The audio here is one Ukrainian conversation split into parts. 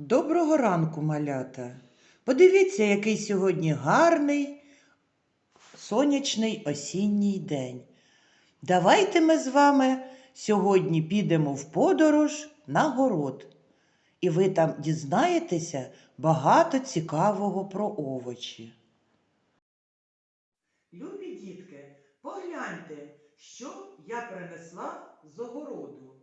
Доброго ранку, малята. Подивіться, який сьогодні гарний сонячний осінній день. Давайте ми з вами сьогодні підемо в подорож на город. І ви там дізнаєтеся багато цікавого про овочі. Любі дітки, погляньте, що я принесла з огороду.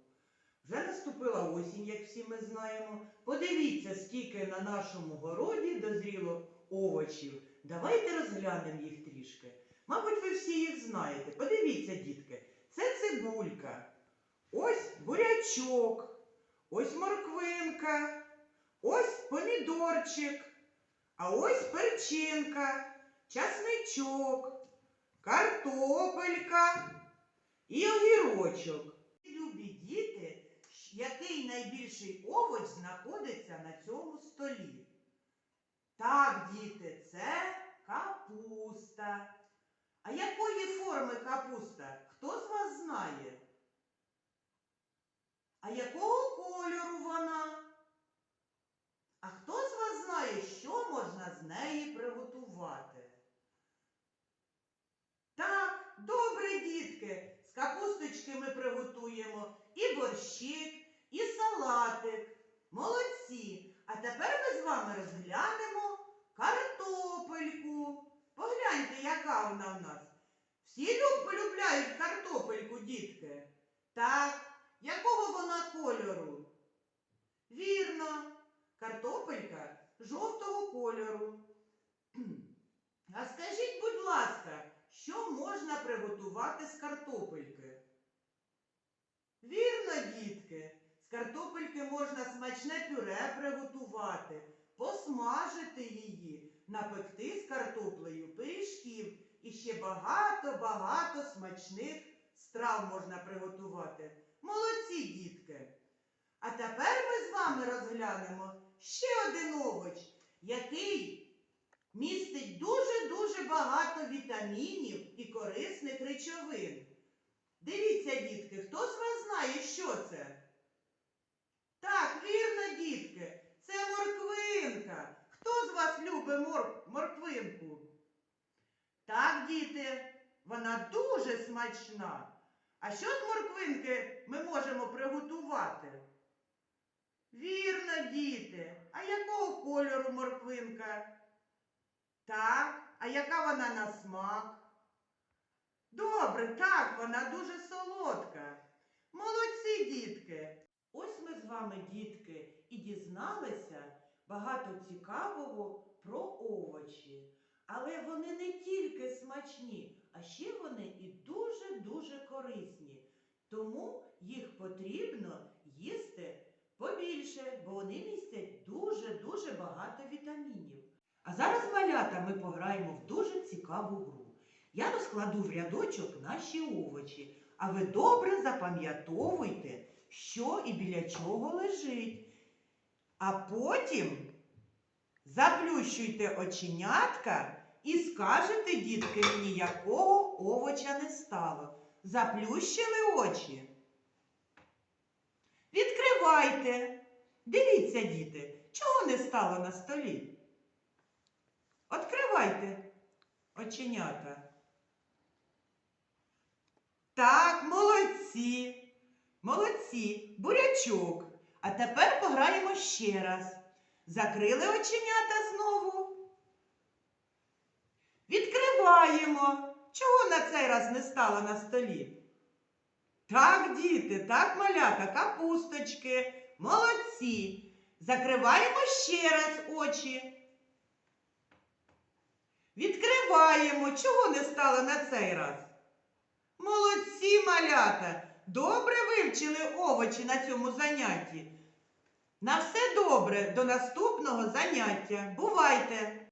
Вже наступила осінь, як всі ми знаємо. Подивіться, скільки на нашому городі дозріло овочів. Давайте розглянемо їх трішки. Мабуть, ви всі їх знаєте. Подивіться, дітки, це цибулька, ось бурячок, ось морквинка, ось помідорчик, а ось перчинка, часничок, картопелька і огірочок. Який найбільший овоч знаходиться на цьому столі? Так, діти, це капуста. А якої форми капуста? Хто з вас знає? А якого кольору вона? А хто з вас знає, що можна з неї приготувати? Так, добре, дітки, з капусточки ми приготуємо і борщик, і салатик. Молодці! А тепер ми з вами розглянемо картопельку. Погляньте, яка вона в нас. Всі люб- полюбляють картопельку, дітки. Так, якого вона кольору? Вірно, картопелька жовтого кольору. А скажіть, будь ласка, що можна приготувати з картопельки? Вірно, дітки, з картопельки можна смачне пюре приготувати, посмажити її, напекти з картоплею пиріжків і ще багато-багато смачних страв можна приготувати. Молодці, дітки! А тепер ми з вами розглянемо ще один овоч, який містить дуже-дуже багато вітамінів і корисних речовин. Дивіться, дітки, хто з вас знає, що це? Так, вірно, дітки, це морквинка. Хто з вас любить мор... морквинку? Так, діти, вона дуже смачна. А що з морквинки ми можемо приготувати? Вірно, діти. А якого кольору морквинка? Так, а яка вона на смак? Добре, так, вона дуже солодка. Молодці, дітки. Ось ми з вами, дітки, і дізналися багато цікавого про овочі. Але вони не тільки смачні, а ще вони і дуже-дуже корисні. Тому їх потрібно їсти побільше, бо вони містять дуже-дуже багато вітамінів. А зараз, малята, ми пограємо в дуже цікаву гру. Я розкладу в рядочок наші овочі, а ви добре запам'ятовуйте, що і біля чого лежить. А потім заплющуйте оченятка і скажете, дітки, мені, якого овоча не стало. Заплющили очі. Відкривайте. Дивіться, діти, чого не стало на столі? Відкривайте оченята. Так, молодці. Молодці. Бурячок. А тепер пограємо ще раз. Закрили оченята знову. Відкриваємо. Чого на цей раз не стало на столі? Так, діти, так, малята, капусточки. Молодці. Закриваємо ще раз очі. Відкриваємо. Чого не стало на цей раз? Молодці, малята! Добре вивчили овочі на цьому занятті. На все добре, до наступного заняття. Бувайте!